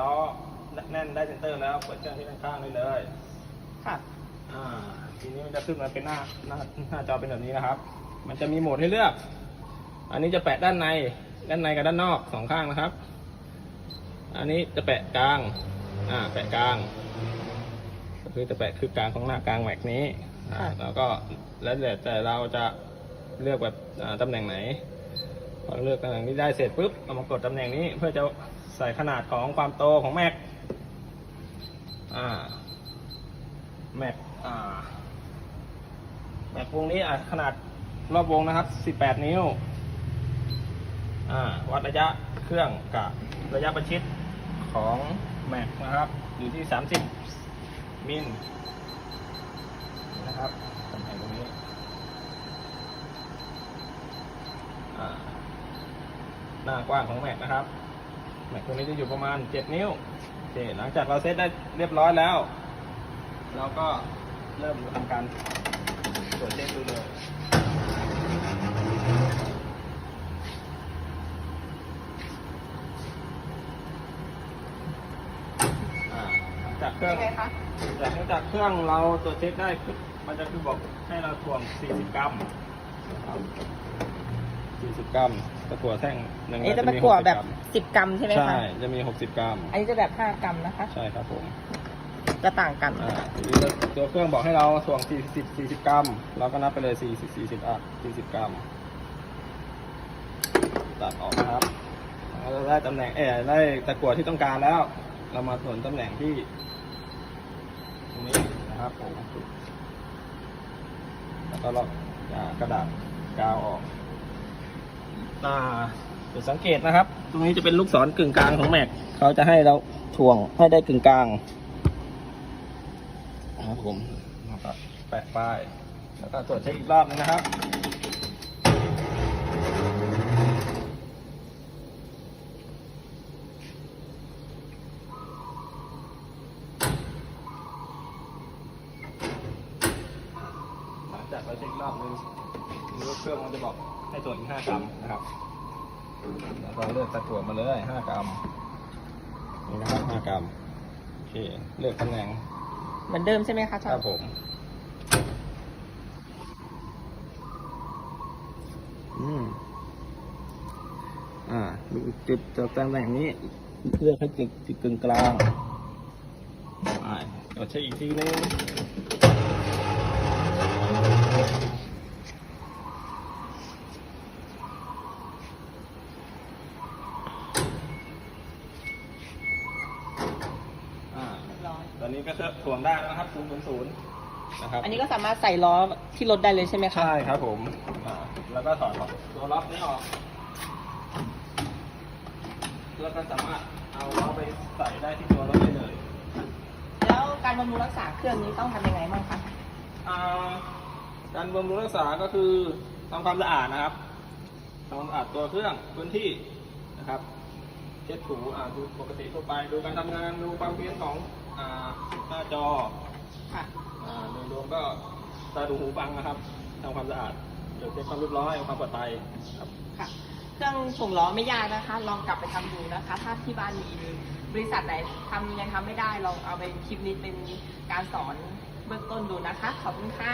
ล้อแน่นได้เซนเตอร์แล้วเปิดเครื่องที่ด้านข้างได้เลยค่ะอ่าทีนี้มันจะขึ้นมาเป็นหน้าหน้าหน้าจอเป็นแบบนี้นะครับ มันจะมีโหมดให้เลือก อันนี้จะแปะด้านในด้านในกับด้านนอกสองข้างนะครับ อันนี้จะแปะกลางอ่าแปะกลางก็คือจะแปะคือกลางของหน้ากลางแม็กนี้อ่าค่ะแล้วก็แล้วแต่แต่เราจะเลือกแบบอ่าตำแหน่งไหนพอเลือกตำแหน่งนี้ได้เสร็จปุ๊บเรามากดตำแหน่งนี้เพื่อจะ ใส่ขนาดของความโตของแม็กอ่าแม็กอ่าแม็กวงนี้อะขนาดรอบวงนะครับ 18 นิ้วอ่าวัดระยะเครื่องกับระยะประชิดของแม็กนะครับ อยู่ที่ 30 มิลนะครับตำแหน่งตรงนี้หน้ากว้างของแม็กนะครับ แม็กตัวนี้จะอยู่ประมาณ 7 นิ้วโอเคหลังจากเราเซตได้เรียบร้อยแล้ว เราก็เริ่มทำการตรวจเช็คดูเลยอ่าหลังจากเครื่องยังไงคะหลังจากเครื่องเราตรวจเช็คได้ปุ๊บมันจะคือบอกให้เราถ่วง 40 กรัมนะครับ 40 กรัมตะกั่วแท่งหนึ่งอันนี้จะมีเป็นกลัว60แบบกรัมสิบกรัมใช่ไหมใช่คะจะมี 60 กรัม อันนี้จะแบบห้ากรัมนะคะ ใช่ครับผม จะต่างกัน อ่าทีนี้ตัวเครื่องบอกให้เราถ่วง40 40 กรัม เราก็นับไปเลย40 40อะ40 กรัม ตัดออกนะครับเราได้ตำแหน่งเออได้ตะกั่วที่ต้องการแล้ว เรามาสนตำแหน่งที่ ตรงนี้นะครับผมแล้วก็ลอกอ่ากระดาษกาวออกอ่า จุดสังเกตนะครับ ตรงนี้จะเป็นลูกศรกึ่งกลางของแม็ก เขาจะให้เราถ่วงให้ได้กึ่งกลางนะครับผมนะครับแปะป้าย แล้วก็ตรวจเช็คอีกรอบนึงนะครับหลังจากเราเช็คอีกรอบนึงรู้เครื่องมันจะบอก ให้ตรวจอีกห้ากรัมนะครับแล้วก็เลือกตะกั่วมาเลยห้ากรัมนี่นะครับห้ากรัมโอเคเลือกตำแหน่งเหมือนเดิมใช่ไหมคะคช่ารังบผมอืมอ่าดูจุดจากตำแหน่งนี้ เลือกให้จุดจุดกึ่งกลางอ่าเราเช็คอีกทีนึงอ่า ตอ นนี้ก็เครื่องถ่วงได้แล้วนะครับ0 0 0นะครับ อันนี้ก็สามารถใส่ล้อที่รถได้เลยใช่ไหมคะใช่ครับผมอ่าแล้วก็ถอดตัวล็อกนี้ออก แล้วก็สามารถเอาล้อไปใส่ได้ที่ตัวรถได้เลย แล้วการบำรุงรักษาเครื่องนี้ต้องทำยังไงบ้างคะอ่าการบำรุงรักษาก็คือทำความสะอาดนะครับทำความสะอาดตัวเครื่องพื้นที่นะครับเช็ดถูอ่าดูปกติทั่วไป ดูการทำงานดูความเพี้ยนของอ่าหน้าจอค่ะอ่าโดยรวมก็ตาดูหูฟังนะครับทำความสะอาดเดี๋ยวเช็คความเรียบร้อยความปลอดภัยครับค่ะเครื่องส่งล้อไม่ยากนะคะ ลองกลับไปทำดูนะคะ ถ้าที่บ้านมีหรือบริษัทไหนทำยังทำไม่ได้ลองเอาไปคลิปนี้เป็นการสอนเบื้องต้นดูนะคะ ขอบคุณค่ะ